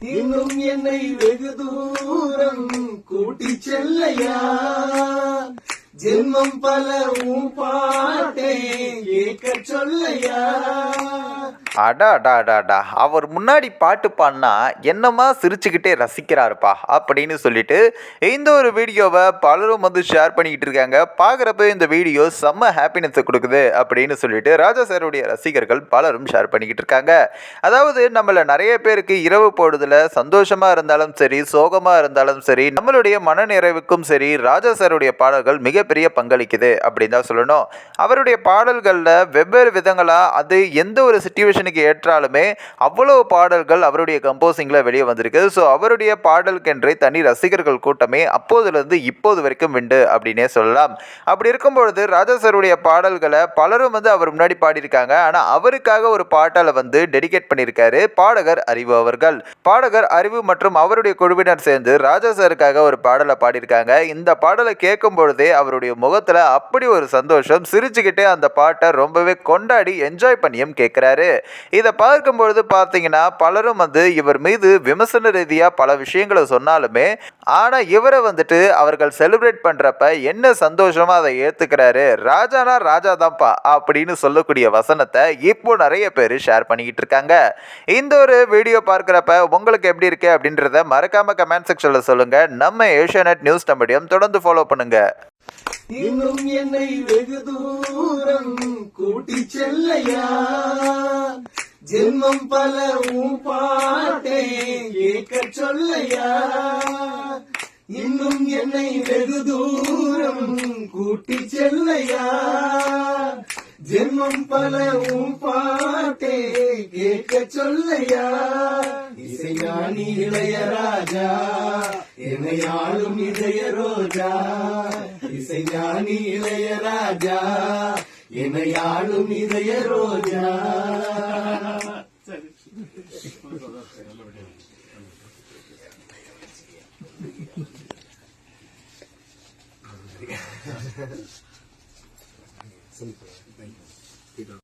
இன்னும் என்னை வெகு தூரம் கூட்டி செல்லையா? ஜென்மம் பல உன் பாட்டை கேட்க சொல்லையா? அடா அடா அடா அடா. அவர் முன்னாடி பாட்டு பாடினா என்னமா சிரிச்சுக்கிட்டே ரசிக்கிறாருப்பா அப்படின்னு சொல்லிட்டு இந்த ஒரு வீடியோவை பலரும் வந்து ஷேர் பண்ணிக்கிட்டு இருக்காங்க. பார்க்குறப்ப இந்த வீடியோ செம்ம ஹாப்பினஸை கொடுக்குது அப்படின்னு சொல்லிட்டு ராஜா சாருடைய ரசிகர்கள் பலரும் ஷேர் பண்ணிக்கிட்டு இருக்காங்க. அதாவது நம்மள நிறைய பேருக்கு இரவு பொழுதுல சந்தோஷமாக இருந்தாலும் சரி சோகமாக இருந்தாலும் சரி நம்மளுடைய மனநிறைவுக்கும் சரி ராஜா சாருடைய பாடல்கள் மிகப்பெரிய பங்களிக்குது அப்படின்னு தான் சொல்லணும். அவருடைய பாடல்களில் வெவ்வேறு விதங்களாக அது எந்த ஒரு சுச்சுவேஷனுக்கு ஏற்றாலுமே அவ்வளோ பாடல்கள் அவருடைய கம்போசிங்கில் வெளியே வந்திருக்கு. ஸோ அவருடைய பாடல்கென்றே தனி ரசிகர்கள் கூட்டமே அப்போதுலேருந்து இப்போது வரைக்கும் உண்டு அப்படின்னே சொல்லலாம். அப்படி இருக்கும்பொழுது ராஜா சாருடைய பாடல்களை பலரும் வந்து அவர் முன்னாடி பாடியிருக்காங்க. ஆனால் அவருக்காக ஒரு பாட்டால் வந்து டெடிகேட் பண்ணியிருக்காரு பாடகர் அறிவு அவர்கள். பாடகர் அறிவு மற்றும் அவருடைய குழுவினர் சேர்ந்து ராஜா சாருக்காக ஒரு பாடலை பாடியிருக்காங்க. இந்த பாடலை கேட்கும் பொழுதே அவருடைய முகத்தில் அப்படி ஒரு சந்தோஷம். சிரிச்சுக்கிட்டே அந்த பாட்டை ரொம்பவே கொண்டாடி என்ஜாய் பண்ணியும் கேட்குறாரு. இதை பார்க்கும் பொழுது பார்த்தீங்கன்னா பலரும் வந்து இவர் மீது விமர்சன ரீதியாக பல விஷயங்களை சொன்னாலுமே ஆனால் இவரை வந்துட்டு அவர்கள் செலிப்ரேட் பண்ணுறப்ப என்ன சந்தோஷமாக அதை ஏற்றுக்கிறாரு ராஜானா ராஜா தான்ப்பா அப்படின்னு சொல்லக்கூடிய வசனத்தை இப்போ நிறைய பேர் ஷேர் பண்ணிக்கிட்டு இருக்காங்க. இந்த ஒரு வீடியோ பார்க்குறப்ப உங்களுக்கு எப்படி இருக்கு அப்படின்றத மறக்காம கமெண்ட் செக்ஷனில் சொல்லுங்கள் நம்ம ஏஷியானெட் நியூஸ் நம்மடியும் தொடர்ந்து ஃபாலோ பண்ணுங்கள் இன்னும் என்னை வெகு தூரம் கூட்டி செல்லையா? ஜென்மம் பல உன் பாட்டை கேட்க சொல்லையா? இன்னும் என்னை வெகு தூரம் கூட்டி செல்லையா? ஜென்மம் பல உன் பாட்டை கேட்க சொல்லையா? இசைஞானி இளையராஜா என்னை ஆளும் இதய ரோஜா. இசைஞானி இளையராஜா என்னை ஆளும் இதய ரோஜா. Simple.